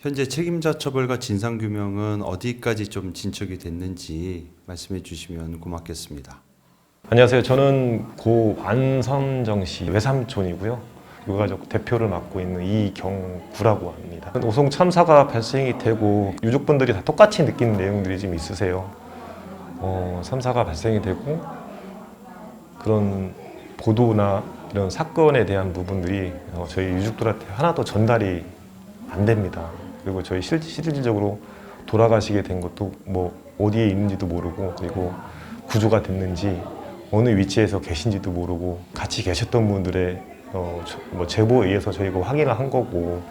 현재 책임자 처벌과 진상 규명은 어디까지 좀 진척이 됐는지 말씀해 주시면 고맙겠습니다. 안녕하세요. 저는 고 안선정 씨 외삼촌이고요. 유가족 대표를 맡고 있는 이경구라고 합니다. 오송 참사가 발생이 되고 유족분들이 다 똑같이 느끼는 내용들이 좀 있으세요. 어, 참사가 발생이 되고 그런 보도나 이런 사건에 대한 부분들이 어, 저희 유족들한테 하나도 전달이 안 됩니다. 그리고 저희 실, 실질적으로 돌아가시게 된 것도 뭐 어디에 있는지도 모르고 그리고 구조가 됐는지 어느 위치에서 계신지도 모르고 같이 계셨던 분들의 어, 저- 뭐 제보에 의해서 저희가 확인을 한 거고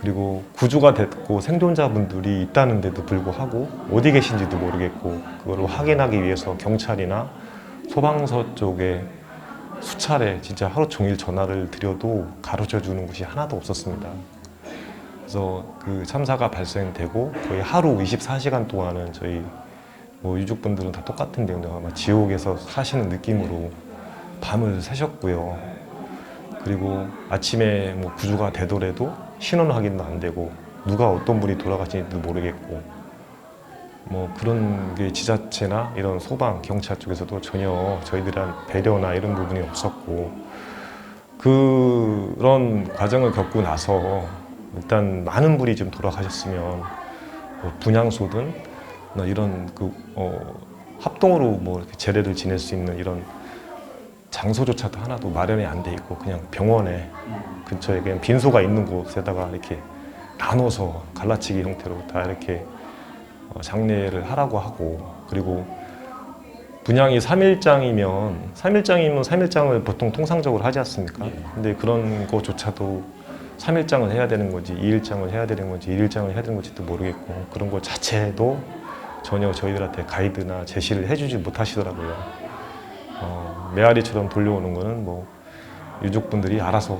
그리고 구조가 됐고 생존자분들이 있다는데도 불구하고 어디 계신지도 모르겠고 그거를 확인하기 위해서 경찰이나 소방서 쪽에 수차례 진짜 하루 종일 전화를 드려도 가르쳐 주는 곳이 하나도 없었습니다. 그래서 그 참사가 발생되고 거의 하루 24시간 동안은 저희 뭐 유족분들은 다 똑같은 내용들 아마 지옥에서 사시는 느낌으로 밤을 새셨고요. 그리고 아침에 뭐 구조가 되더라도 신원 확인도 안 되고 누가 어떤 분이 돌아가신지도 모르겠고 뭐 그런 게 지자체나 이런 소방 경찰 쪽에서도 전혀 저희들한 배려나 이런 부분이 없었고 그런 과정을 겪고 나서 일단 많은 분이 좀 돌아가셨으면 뭐 분향소든 뭐 이런 그 어, 합동으로 뭐 이렇게 제례를 지낼 수 있는 이런 장소조차도 하나도 마련이 안 돼 있고 그냥 병원에 근처에 그냥 빈소가 있는 곳에다가 이렇게 나눠서 갈라치기 형태로 다 이렇게 어, 장례를 하라고 하고 그리고 분양이 3일장이면 3일장이면 3일장을 보통 통상적으로 하지 않습니까? 근데 그런 거조차도 3일장을 해야 되는 건지 2일장을 해야 되는 건지 1일장을 해야 되는 건지도 모르겠고 그런 거 자체도 전혀 저희들한테 가이드나 제시를 해주지 못하시더라고요. 어, 메아리처럼 돌려오는 거는 뭐 유족분들이 알아서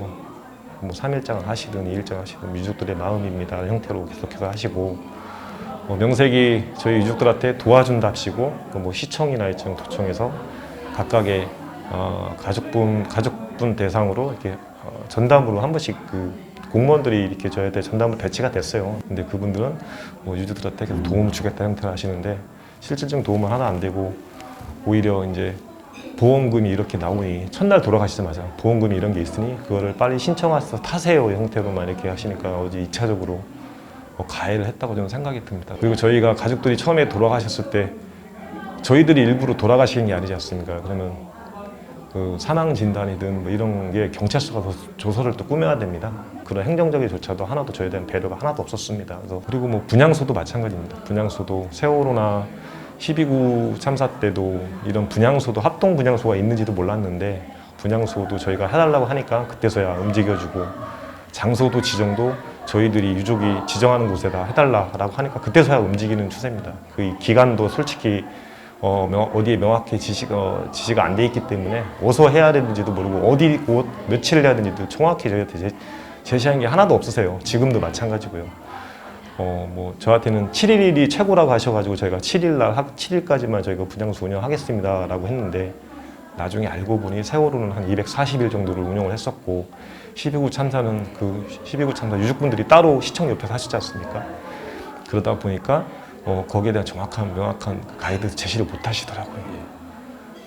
뭐 3일장을 하시든 2일장을 하시든 유족들의 마음입니다 형태로 계속해서 하시고 뭐 명색이 저희 유족들한테 도와준답시고 그뭐 시청이나 이청 도청에서 각각의 어, 가족분 가족분 대상으로 이렇게 어, 전담으로 한 번씩 그 공무원들이 이렇게 저희한테 전담으로 배치가 됐어요. 근데 그분들은 뭐 유족들한테 계속 도움을 주겠다 형태로 하시는데 실질적인 도움은 하나 안 되고 오히려 이제 보험금이 이렇게 나오니 첫날 돌아가시자마자 보험금이 이런 게 있으니 그거를 빨리 신청해서 타세요 형태로만 이렇게 하시니까 어제 2차적으로 뭐 가해를 했다고 저는 생각이 듭니다. 그리고 저희가 가족들이 처음에 돌아가셨을 때 저희들이 일부러 돌아가시는 게 아니지 않습니까? 그러면 그 사망 진단이든 뭐 이런 게 경찰서가 더 조서를 또 꾸며야 됩니다. 그런 행정적인 조차도 하나도 저희에 대한 배려가 하나도 없었습니다. 그래서 그리고 뭐 분향소도 마찬가지입니다. 분향소도 세월호나 12구 참사 때도 이런 분향소도 합동 분향소가 있는지도 몰랐는데 분향소도 저희가 해달라고 하니까 그때서야 움직여주고 장소도 지정도 저희들이 유족이 지정하는 곳에다 해달라라고 하니까 그때서야 움직이는 추세입니다. 그 기간도 솔직히 어, 명- 어디에 명확히 지시가, 어, 지시가 안 돼 있기 때문에 어디서 해야 되는지도 모르고 어디 곳 며칠 해야 되는지도 정확히 저희한테 제, 제시한 게 하나도 없으세요. 지금도 마찬가지고요. 어, 뭐 저한테는 7일이 최고라고 하셔가지고 저희가 7일 날 7일까지만 저희가 분양소 운영하겠습니다라고 했는데 나중에 알고 보니 세월호는 한 240일 정도를 운영을 했었고 12구 참사는 그 12구 참사 유족분들이 따로 시청 옆에서 하시지 않습니까? 그러다 보니까 어, 거기에 대한 정확한 명확한 가이드 제시를 못 하시더라고요.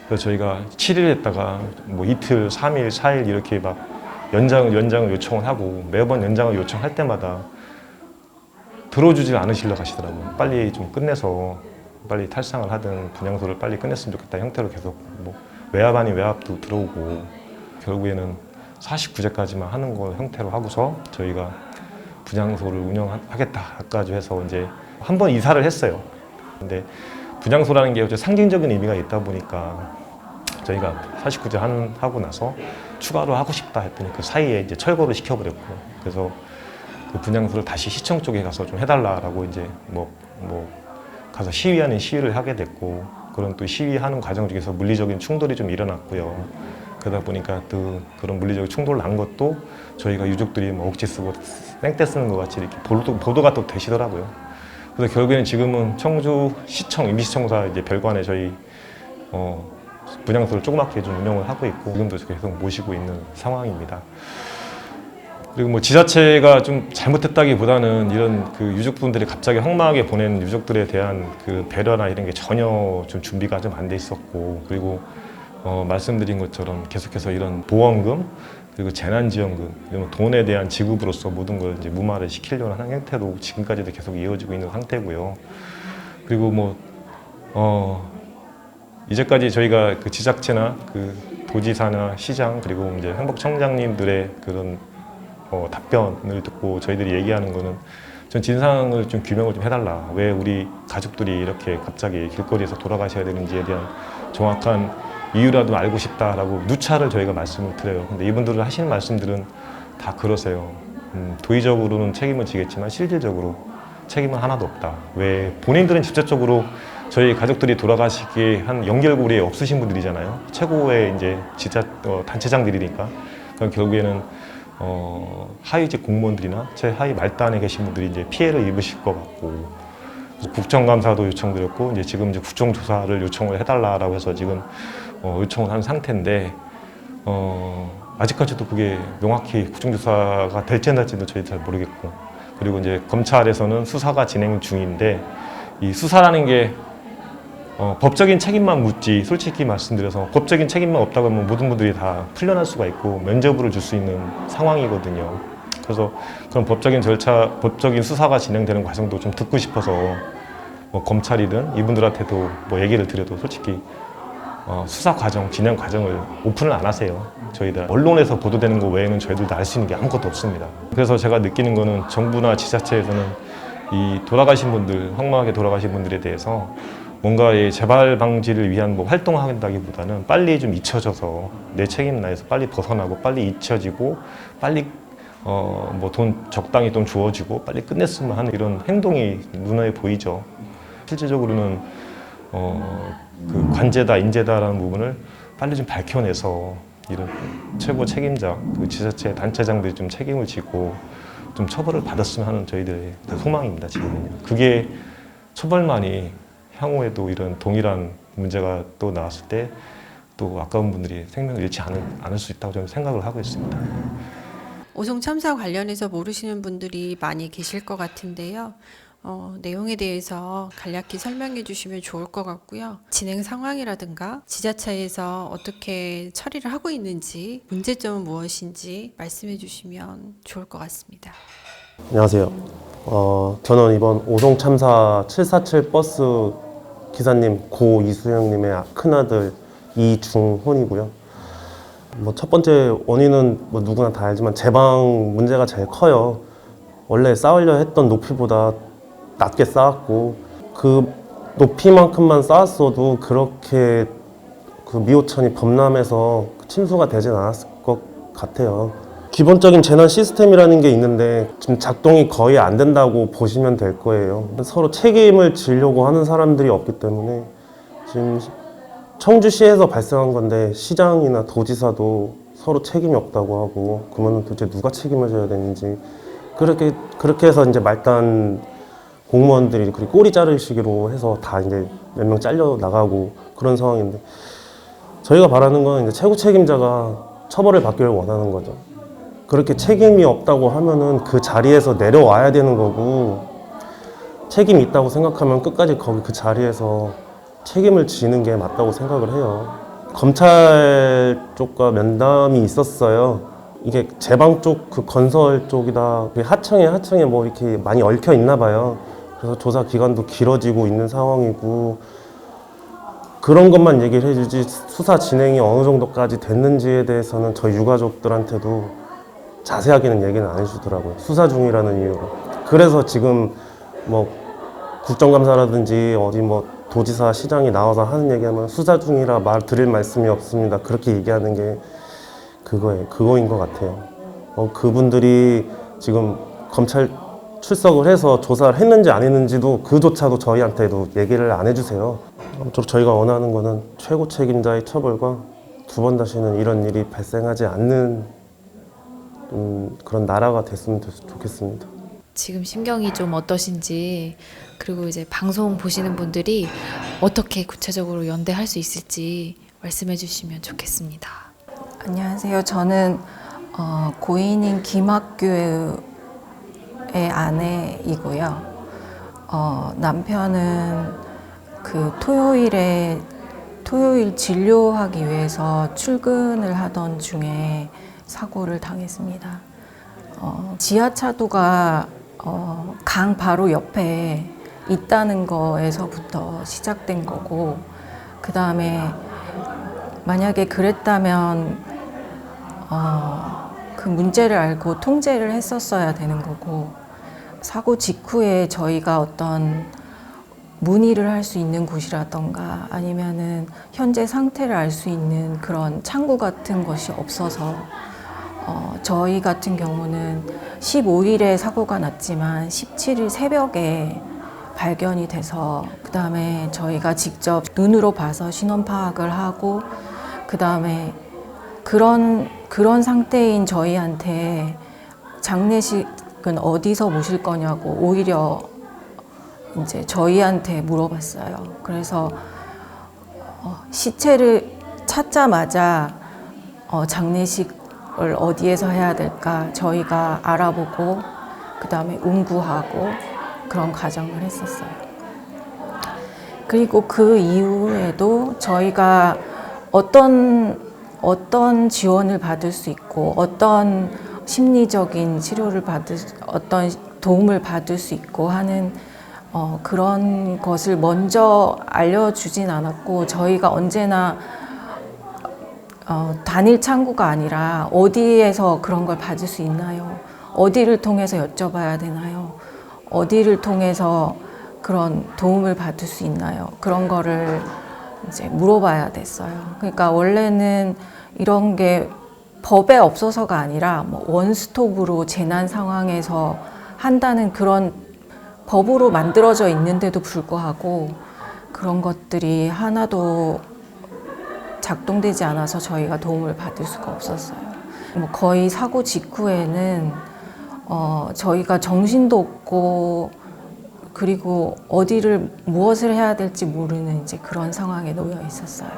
그래서 저희가 7일 했다가 뭐 이틀, 3일, 4일 이렇게 막 연장을 연장을 요청을 하고 매번 연장을 요청할 때마다 들어주질 않으시려고 하시더라고요. 빨리 좀 끝내서 빨리 탈상을 하든 분양소를 빨리 끝냈으면 좋겠다 형태로 계속 뭐 외압 아닌 외압도 들어오고 결국에는 49제까지만 하는 거 형태로 하고서 저희가 분양소를 운영하겠다까지 해서 이제 한 번 이사를 했어요. 근데 분양소라는 게 상징적인 의미가 있다 보니까 저희가 49제 한, 하고 나서 추가로 하고 싶다 했더니 그 사이에 이제 철거를 시켜버렸고 그래서 그 분양소를 다시 시청 쪽에 가서 좀 해달라라고 이제 뭐, 뭐 가서 시위하는 시위를 하게 됐고 그런 또 시위하는 과정 중에서 물리적인 충돌이 좀 일어났고요. 그러다 보니까 또 그런 물리적인 충돌 난 것도 저희가 유족들이 뭐 억지 쓰고 땡떼 쓰는 것 같이 이렇게 보도, 보도가 또 되시더라고요. 그래서 결국에는 지금은 청주 시청 임시청사 이제 별관에 저희 어, 분양소를 조그맣게 좀 운영을 하고 있고 지금도 계속 모시고 있는 상황입니다. 그리고 뭐 지자체가 좀 잘못했다기보다는 이런 그 유족분들이 갑자기 황망하게 보낸 유족들에 대한 그 배려나 이런 게 전혀 좀 준비가 좀 안 돼 있었고 그리고 어, 말씀드린 것처럼 계속해서 이런 보험금 그리고 재난지원금 이런 돈에 대한 지급으로서 모든 걸 이제 무마를 시키려는 한 행태도 지금까지도 계속 이어지고 있는 상태고요. 그리고 뭐 어, 이제까지 저희가 그 지자체나 그 도지사나 시장 그리고 이제 행복청장님들의 그런 어, 답변을 듣고 저희들이 얘기하는 거는 전 진상을 좀 규명을 좀 해달라. 왜 우리 가족들이 이렇게 갑자기 길거리에서 돌아가셔야 되는지에 대한 정확한 이유라도 알고 싶다라고 누차를 저희가 말씀을 드려요. 근데 이분들은 하시는 말씀들은 다 그러세요. 음, 도의적으로는 책임을 지겠지만 실질적으로 책임은 하나도 없다. 왜 본인들은 직접적으로 저희 가족들이 돌아가시기에 한 연결고리에 없으신 분들이잖아요. 최고의 이제 지자 어, 단체장들이니까. 그럼 결국에는 어, 하위직 공무원들이나 최하위 말단에 계신 분들이 이제 피해를 입으실 것 같고 국정감사도 요청드렸고 이제 지금 이제 국정조사를 요청을 해달라라고 해서 지금 어, 요청을 한 상태인데 어, 아직까지도 그게 명확히 국정조사가 될지 안 될지도 저희 잘 모르겠고 그리고 이제 검찰에서는 수사가 진행 중인데 이 수사라는 게 어, 법적인 책임만 묻지 솔직히 말씀드려서 법적인 책임만 없다고 하면 모든 분들이 다 풀려날 수가 있고 면죄부를 줄 수 있는 상황이거든요. 그래서 그런 법적인 절차, 법적인 수사가 진행되는 과정도 좀 듣고 싶어서 뭐 검찰이든 이분들한테도 뭐 얘기를 드려도 솔직히 어, 수사 과정, 진행 과정을 오픈을 안 하세요. 저희들 언론에서 보도되는 거 외에는 저희들도 알 수 있는 게 아무것도 없습니다. 그래서 제가 느끼는 거는 정부나 지자체에서는 이 돌아가신 분들, 황망하게 돌아가신 분들에 대해서 뭔가의 재발 방지를 위한 뭐 활동을 한다기보다는 빨리 좀 잊혀져서 내 책임 나에서 빨리 벗어나고 빨리 잊혀지고 빨리 어 뭐 돈 적당히 좀 주어지고 빨리 끝냈으면 하는 이런 행동이 눈에 보이죠. 실질적으로는 어 그 관제다 인재다라는 부분을 빨리 좀 밝혀내서 이런 최고 책임자 그 지자체 단체장들이 좀 책임을 지고 좀 처벌을 받았으면 하는 저희들의 소망입니다 지금은요. 그게 처벌만이 향후에도 이런 동일한 문제가 또 나왔을 때 또 아까운 분들이 생명을 잃지 않을, 않을 수 있다고 저는 생각을 하고 있습니다. 오송 참사 관련해서 모르시는 분들이 많이 계실 것 같은데요. 어, 내용에 대해서 간략히 설명해 주시면 좋을 것 같고요. 진행 상황이라든가 지자체에서 어떻게 처리를 하고 있는지 문제점은 무엇인지 말씀해 주시면 좋을 것 같습니다. 안녕하세요. 어, 저는 이번 오송 참사 747 버스 기사님 고 이수영님의 큰아들 이중훈이고요. 뭐 첫 번째 원인은 뭐 누구나 다 알지만 제방 문제가 제일 커요. 원래 쌓으려 했던 높이보다 낮게 쌓았고 그 높이만큼만 쌓았어도 그렇게 그 미호천이 범람해서 침수가 되진 않았을 것 같아요. 기본적인 재난 시스템이라는 게 있는데 지금 작동이 거의 안 된다고 보시면 될 거예요. 서로 책임을 지려고 하는 사람들이 없기 때문에 지금 청주시에서 발생한 건데 시장이나 도지사도 서로 책임이 없다고 하고 그러면 도대체 누가 책임을 져야 되는지 그렇게 그렇게 해서 이제 말단 공무원들이 그리고 꼬리 자르시기로 해서 다 이제 몇 명 잘려 나가고 그런 상황인데 저희가 바라는 건 이제 최고 책임자가 처벌을 받기를 원하는 거죠. 그렇게 책임이 없다고 하면은 그 자리에서 내려와야 되는 거고 책임이 있다고 생각하면 끝까지 거기 그 자리에서 책임을 지는 게 맞다고 생각을 해요. 검찰 쪽과 면담이 있었어요. 이게 제방 쪽 그 건설 쪽이다 그게 하청에 하청에 뭐 이렇게 많이 얽혀 있나 봐요. 그래서 조사 기간도 길어지고 있는 상황이고 그런 것만 얘기를 해주지 수사 진행이 어느 정도까지 됐는지에 대해서는 저희 유가족들한테도 자세하게는 얘기는 안 해주더라고요. 수사 중이라는 이유로. 그래서 지금 뭐 국정감사라든지 어디 뭐 도지사 시장이 나와서 하는 얘기하면 수사 중이라 말 드릴 말씀이 없습니다. 그렇게 얘기하는 게 그거예요. 그거인 것 같아요. 어, 그분들이 지금 검찰 출석을 해서 조사를 했는지 안 했는지도 그조차도 저희한테도 얘기를 안 해주세요. 아무쪼록 저희가 원하는 거는 최고 책임자의 처벌과 두 번 다시는 이런 일이 발생하지 않는 음, 그런 나라가 됐으면 좋- 좋겠습니다. 지금 심경이 좀 어떠신지 그리고 이제 방송 보시는 분들이 어떻게 구체적으로 연대할 수 있을지 말씀해 주시면 좋겠습니다. 안녕하세요. 저는 어, 고인인 김학규 의 아내이고요. 어, 남편은 그 토요일에 토요일 진료하기 위해서 출근을 하던 중에 사고를 당했습니다. 어, 지하차도가 어, 강 바로 옆에 있다는 거에서부터 시작된 거고, 그 다음에 만약에 그랬다면 어, 그 문제를 알고 통제를 했었어야 되는 거고 사고 직후에 저희가 어떤 문의를 할 수 있는 곳이라던가 아니면은 현재 상태를 알 수 있는 그런 창구 같은 것이 없어서 어, 저희 같은 경우는 15일에 사고가 났지만 17일 새벽에 발견이 돼서 그 다음에 저희가 직접 눈으로 봐서 신원 파악을 하고 그 다음에 그런 그런 상태인 저희한테 장례식 은 어디서 모실 거냐고 오히려 이제 저희한테 물어봤어요. 그래서 어, 시체를 찾자마자 어, 장례식을 어디에서 해야 될까 저희가 알아보고 그 다음에 운구하고 그런 과정을 했었어요. 그리고 그 이후에도 저희가 어떤 어떤 지원을 받을 수 있고 어떤 심리적인 치료를 받을 수- 어떤 도움을 받을 수 있고 하는 어, 그런 것을 먼저 알려주진 않았고 저희가 언제나 어, 단일 창구가 아니라 어디에서 그런 걸 받을 수 있나요? 어디를 통해서 여쭤봐야 되나요? 어디를 통해서 그런 도움을 받을 수 있나요? 그런 거를 이제 물어봐야 됐어요. 그러니까 원래는 이런 게 법에 없어서가 아니라 뭐 원스톱으로 재난 상황에서 한다는 그런 법으로 만들어져 있는데도 불구하고 그런 것들이 하나도 작동되지 않아서 저희가 도움을 받을 수가 없었어요. 뭐 거의 사고 직후에는 어, 저희가 정신도 없고 그리고 어디를 무엇을 해야 될지 모르는 이제 그런 상황에 놓여 있었어요.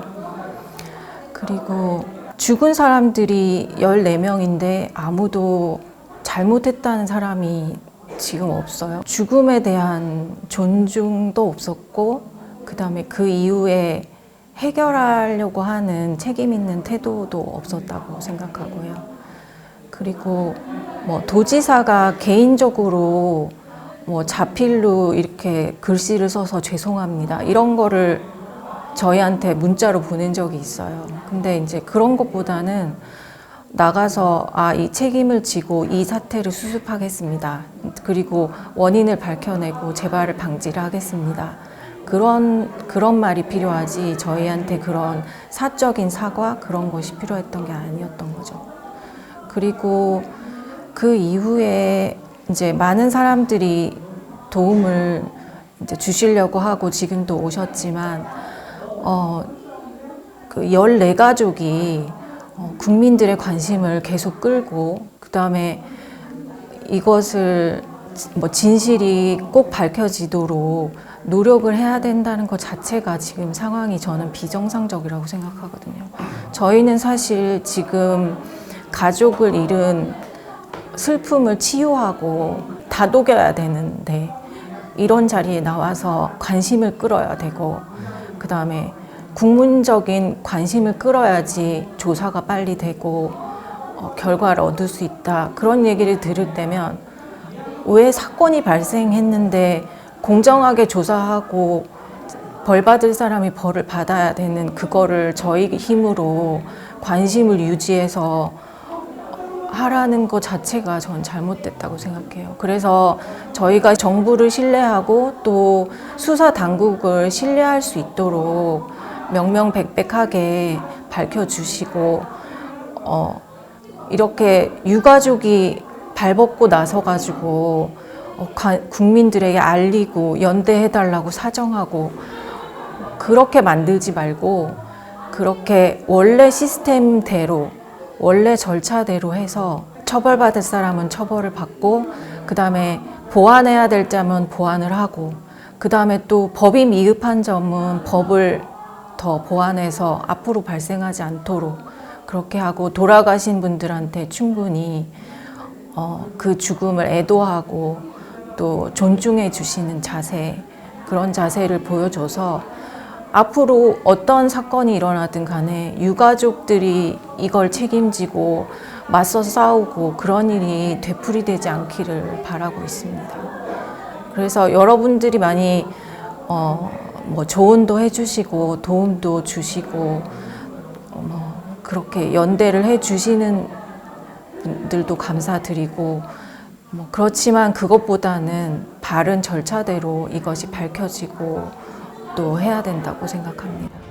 그리고 죽은 사람들이 14명인데 아무도 잘못했다는 사람이 지금 없어요. 죽음에 대한 존중도 없었고, 그 다음에 그 이후에 해결하려고 하는 책임 있는 태도도 없었다고 생각하고요. 그리고 뭐 도지사가 개인적으로 뭐 자필로 이렇게 글씨를 써서 죄송합니다. 이런 거를 저희한테 문자로 보낸 적이 있어요. 근데 이제 그런 것보다는 나가서 아, 이 책임을 지고 이 사태를 수습하겠습니다. 그리고 원인을 밝혀내고 재발을 방지를 하겠습니다. 그런 그런 말이 필요하지 저희한테 그런 사적인 사과 그런 것이 필요했던 게 아니었던 거죠. 그리고 그 이후에 이제 많은 사람들이 도움을 이제 주시려고 하고 지금도 오셨지만 어, 그 14가족이 어, 국민들의 관심을 계속 끌고 그 다음에 이것을 뭐 진실이 꼭 밝혀지도록 노력을 해야 된다는 것 자체가 지금 상황이 저는 비정상적이라고 생각하거든요. 저희는 사실 지금 가족을 잃은 슬픔을 치유하고 다독여야 되는데 이런 자리에 나와서 관심을 끌어야 되고 그 다음에 국문적인 관심을 끌어야지 조사가 빨리 되고 어, 결과를 얻을 수 있다. 그런 얘기를 들을 때면 왜 사건이 발생했는데 공정하게 조사하고 벌 받을 사람이 벌을 받아야 되는 그거를 저희 힘으로 관심을 유지해서 하라는 것 자체가 전 잘못됐다고 생각해요. 그래서 저희가 정부를 신뢰하고 또 수사 당국을 신뢰할 수 있도록 명명백백하게 밝혀주시고 어, 이렇게 유가족이 발벗고 나서가지고 어, 가- 국민들에게 알리고 연대해달라고 사정하고 그렇게 만들지 말고 그렇게 원래 시스템대로 원래 절차대로 해서 처벌받을 사람은 처벌을 받고 그 다음에 보완해야 될 점은 보완을 하고 그 다음에 또 법이 미흡한 점은 법을 더 보완해서 앞으로 발생하지 않도록 그렇게 하고 돌아가신 분들한테 충분히 어, 그 죽음을 애도하고 또 존중해 주시는 자세 그런 자세를 보여줘서 앞으로 어떤 사건이 일어나든 간에 유가족들이 이걸 책임지고 맞서 싸우고 그런 일이 되풀이되지 않기를 바라고 있습니다. 그래서 여러분들이 많이 어, 뭐 조언도 해주시고 도움도 주시고 어, 뭐 그렇게 연대를 해주시는 분들도 감사드리고 뭐 그렇지만 그것보다는 바른 절차대로 이것이 밝혀지고 또 해야 된다고 생각합니다.